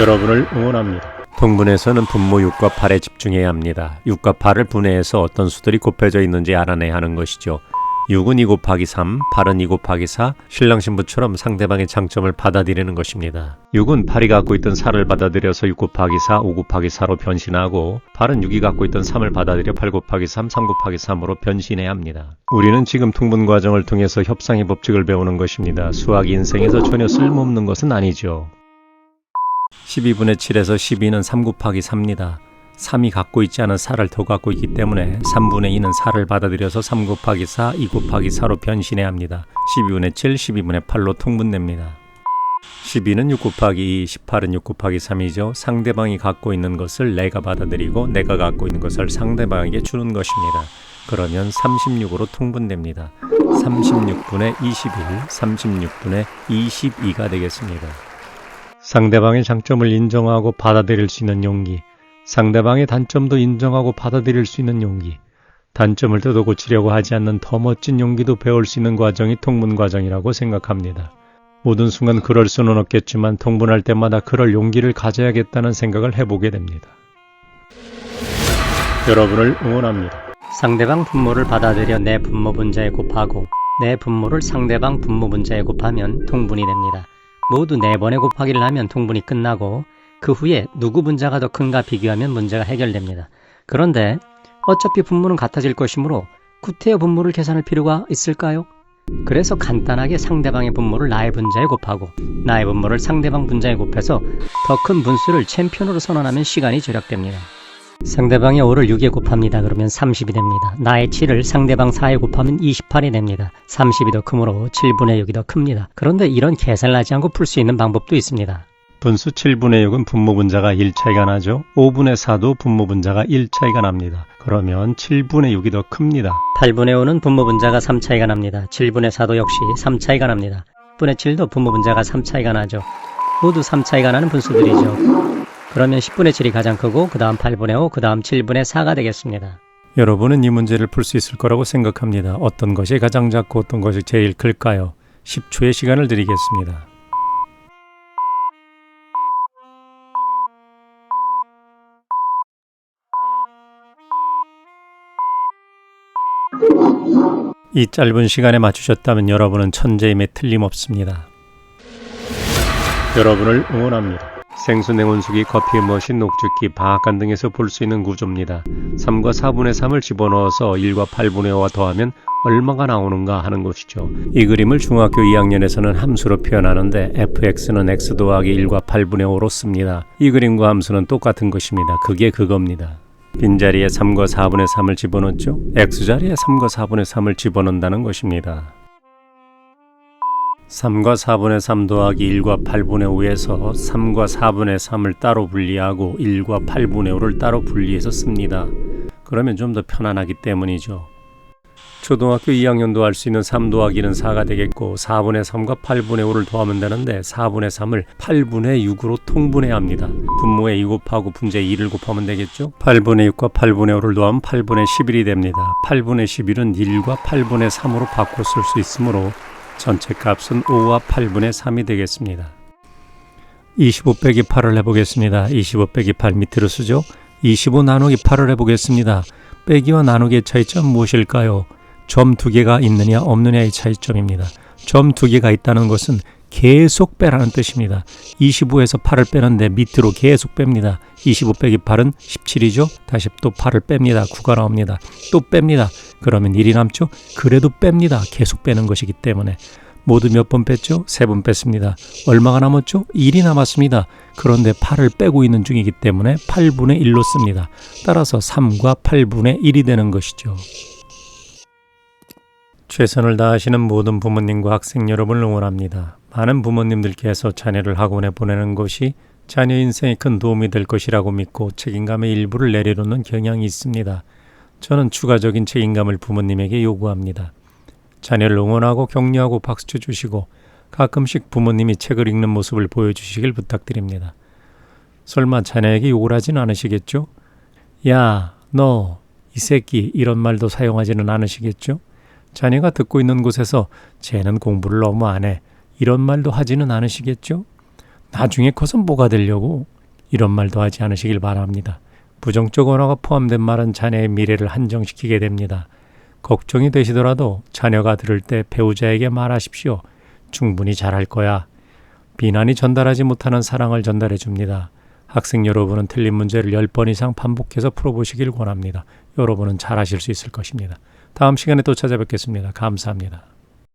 여러분을 응원합니다. 통분에서는 분모 6과 8에 집중해야 합니다. 6과 8을 분해해서 어떤 수들이 곱해져 있는지 알아내야 하는 것이죠. 6은 2 곱하기 3, 8은 2 곱하기 4, 신랑 신부처럼 상대방의 장점을 받아들이는 것입니다. 6은 8이 갖고 있던 4를 받아들여서 6 곱하기 4, 5 곱하기 4로 변신하고 8은 6이 갖고 있던 3을 받아들여 8 곱하기 3, 3 곱하기 3으로 변신해야 합니다. 우리는 지금 통분 과정을 통해서 협상의 법칙을 배우는 것입니다. 수학 인생에서 전혀 쓸모없는 것은 아니죠. 12분의 7에서 12는 3 곱하기 4입니다. 3이 갖고 있지 않은 4를 더 갖고 있기 때문에 3분의 2는 4를 받아들여서 3 곱하기 4, 2 곱하기 4로 변신해야 합니다. 12분의 7, 12분의 8로 통분됩니다. 12는 6 곱하기 2, 18은 6 곱하기 3이죠. 상대방이 갖고 있는 것을 내가 받아들이고 내가 갖고 있는 것을 상대방에게 주는 것입니다. 그러면 36으로 통분됩니다. 36분의 21, 36분의 22가 되겠습니다. 상대방의 장점을 인정하고 받아들일 수 있는 용기, 상대방의 단점도 인정하고 받아들일 수 있는 용기, 단점을 뜯어 고치려고 하지 않는 더 멋진 용기도 배울 수 있는 과정이 통분 과정이라고 생각합니다. 모든 순간 그럴 수는 없겠지만 통분할 때마다 그럴 용기를 가져야겠다는 생각을 해보게 됩니다. 여러분을 응원합니다. 상대방 분모를 받아들여 내 분모 분자에 곱하고 내 분모를 상대방 분모 분자에 곱하면 통분이 됩니다. 모두 4번의 곱하기를 하면 통분이 끝나고 그 후에 누구 분자가 더 큰가 비교하면 문제가 해결됩니다. 그런데 어차피 분모는 같아질 것이므로 구태여 분모를 계산할 필요가 있을까요? 그래서 간단하게 상대방의 분모를 나의 분자에 곱하고 나의 분모를 상대방 분자에 곱해서 더 큰 분수를 챔피언으로 선언하면 시간이 절약됩니다. 상대방의 5를 6에 곱합니다. 그러면 30이 됩니다. 나의 7을 상대방 4에 곱하면 28이 됩니다. 30이 더 크므로 7분의 6이 더 큽니다. 그런데 이런 계산을 하지 않고 풀 수 있는 방법도 있습니다. 분수 7분의 6은 분모 분자가 1 차이가 나죠. 5분의 4도 분모 분자가 1 차이가 납니다. 그러면 7분의 6이 더 큽니다. 8분의 5는 분모 분자가 3 차이가 납니다. 7분의 4도 역시 3 차이가 납니다. 10분의 7도 분모 분자가 3 차이가 나죠. 모두 3 차이가 나는 분수들이죠. 그러면 10분의 7이 가장 크고 그 다음 8분의 5, 그 다음 7분의 4가 되겠습니다. 여러분은 이 문제를 풀 수 있을 거라고 생각합니다. 어떤 것이 가장 작고 어떤 것이 제일 클까요? 10초의 시간을 드리겠습니다. 이 짧은 시간에 맞추셨다면 여러분은 천재임에 틀림없습니다. 여러분을 응원합니다. 생수 냉온수기, 커피 머신, 녹즙기, 방앗간 등에서 볼 수 있는 구조입니다. 3과 4분의 3을 집어넣어서 1과 8분의 5와 더하면 얼마가 나오는가 하는 것이죠. 이 그림을 중학교 2학년에서는 함수로 표현하는데 fx는 x 더하기 1과 8분의 5로 씁니다. 이 그림과 함수는 똑같은 것입니다. 그게 그겁니다. 빈자리에 3과 4분의 3을 집어넣죠. x자리에 3과 4분의 3을 집어넣는다는 것입니다. 3과 4분의 3 더하기 1과 8분의 5에서 3과 4분의 3을 따로 분리하고 1과 8분의 5를 따로 분리해서 씁니다. 그러면 좀 더 편안하기 때문이죠. 초등학교 2학년도 할 수 있는 3 더하기는 4가 되겠고 4분의 3과 8분의 5를 더하면 되는데 4분의 3을 8분의 6으로 통분해야 합니다. 분모에 2 곱하고 분자에 2를 곱하면 되겠죠. 8분의 6과 8분의 5를 더하면 8분의 11이 됩니다. 8분의 11은 1과 8분의 3으로 바꿔 쓸 수 있으므로 전체 값은 5와 8분의 3이 되겠습니다. 25 빼기 8을 해보겠습니다. 25 빼기 8 밑으로 쓰죠. 25 나누기 8을 해보겠습니다. 빼기와 나누기의 차이점 무엇일까요? 점 두 개가 있느냐 없느냐의 차이점입니다. 점 두 개가 있다는 것은 계속 빼라는 뜻입니다. 25에서 8을 빼는데 밑으로 계속 뺍니다. 25 빼기 8은 17이죠. 다시 또 8을 뺍니다. 9가 나옵니다. 또 뺍니다. 그러면 1이 남죠. 그래도 뺍니다. 계속 빼는 것이기 때문에 모두 몇 번 뺐죠? 세 번 뺐습니다. 얼마가 남았죠? 1이 남았습니다. 그런데 8을 빼고 있는 중이기 때문에 8분의 1로 씁니다. 따라서 3과 8분의 1이 되는 것이죠. 최선을 다하시는 모든 부모님과 학생 여러분을 응원합니다. 많은 부모님들께서 자녀를 학원에 보내는 것이 자녀 인생에 큰 도움이 될 것이라고 믿고 책임감의 일부를 내려놓는 경향이 있습니다. 저는 추가적인 책임감을 부모님에게 요구합니다. 자녀를 응원하고 격려하고 박수쳐 주시고 가끔씩 부모님이 책을 읽는 모습을 보여주시길 부탁드립니다. 설마 자녀에게 욕을 하진 않으시겠죠? 야, 너, 이 새끼 이런 말도 사용하지는 않으시겠죠? 자녀가 듣고 있는 곳에서 쟤는 공부를 너무 안 해. 이런 말도 하지는 않으시겠죠? 나중에 커서 뭐가 되려고 이런 말도 하지 않으시길 바랍니다. 부정적 언어가 포함된 말은 자녀의 미래를 한정시키게 됩니다. 걱정이 되시더라도 자녀가 들을 때 배우자에게 말하십시오. 충분히 잘할 거야. 비난이 전달하지 못하는 사랑을 전달해 줍니다. 학생 여러분은 틀린 문제를 10번 이상 반복해서 풀어보시길 권합니다. 여러분은 잘하실 수 있을 것입니다. 다음 시간에 또 찾아뵙겠습니다. 감사합니다.